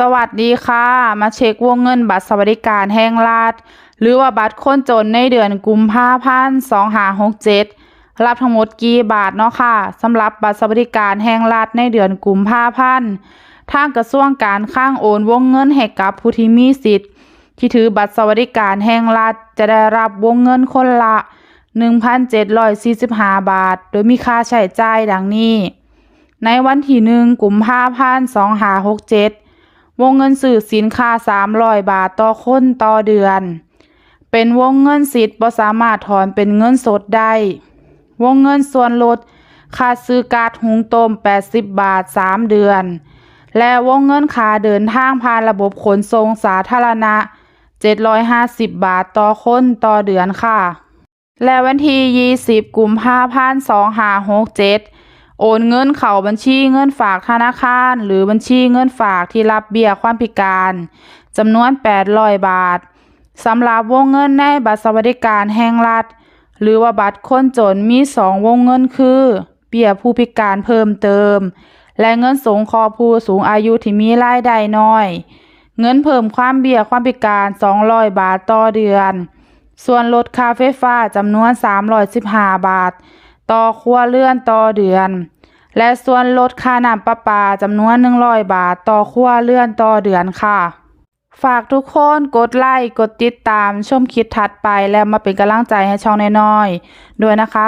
สวัสดีค่ะ มาเช็ควงเงินบัตรสวัสดิการแห่งรัฐหรือว่าบัตรคนจนในเดือนกุมภาพันธ์2567รับทั้งหมดกี่บาทเนาะค่ะสำหรับบัตรสวัสดิการแห่งรัฐในเดือนกุมภาพันธ์ทางกระทรวงการคลังโอนวงเงินให้กับผู้ที่มีสิทธิ์ ที่ถือบัตรสวัสดิการแห่งรัฐจะได้รับวงเงินคนละ 1,745 บาท โดยมีค่าใช้จ่ายดังนี้ ในวันที่หนึ่งกุมภาพันธ์2567 วงเงินซื้อสินค้า 300 บาทต่อคนต่อเดือน เป็นวงเงินสิทธิ์บ่สามารถถอนเป็นเงินสดได้ วงเงินส่วนลด ค่าซื้อกาดหุงต้ม 80 บาท 3 เดือน และวงเงินค่าเดินทางผ่านระบบขนส่งสาธารณะ 750 บาทต่อคนต่อเดือนค่ะ และวันที่ 20 กุมภาพันธ์2567 โอนเงินเข้าบัญชีเงินฝากธนาคาร หรือบัญชีเงินฝากที่รับเบี้ยความพิการจำนวน 800 บาทสำหรับวงเงินในบัตรสวัสดิการแห่งรัฐ หรือว่าบัตรคนจนมีสองวงเงินคือเบี้ยผู้พิการเพิ่มเติม และเงินสงเคราะห์ผู้สูงอายุที่มีรายได้น้อย เงินเพิ่มความเบี้ยความพิการ 200 บาทต่อเดือน ส่วนลดค่าไฟฟ้าจำนวน 315 บาท ต่อครัวเรือนต่อเดือน และส่วนลดค่าน้ำประปาจำนวน 100 บาทต่อครัวเรือนต่อเดือนค่ะ ฝากทุกคนกดไลค์กดติดตามชมคลิปถัดไปแล้วมาเป็นกำลังใจให้ช่องน้อยๆด้วยนะคะ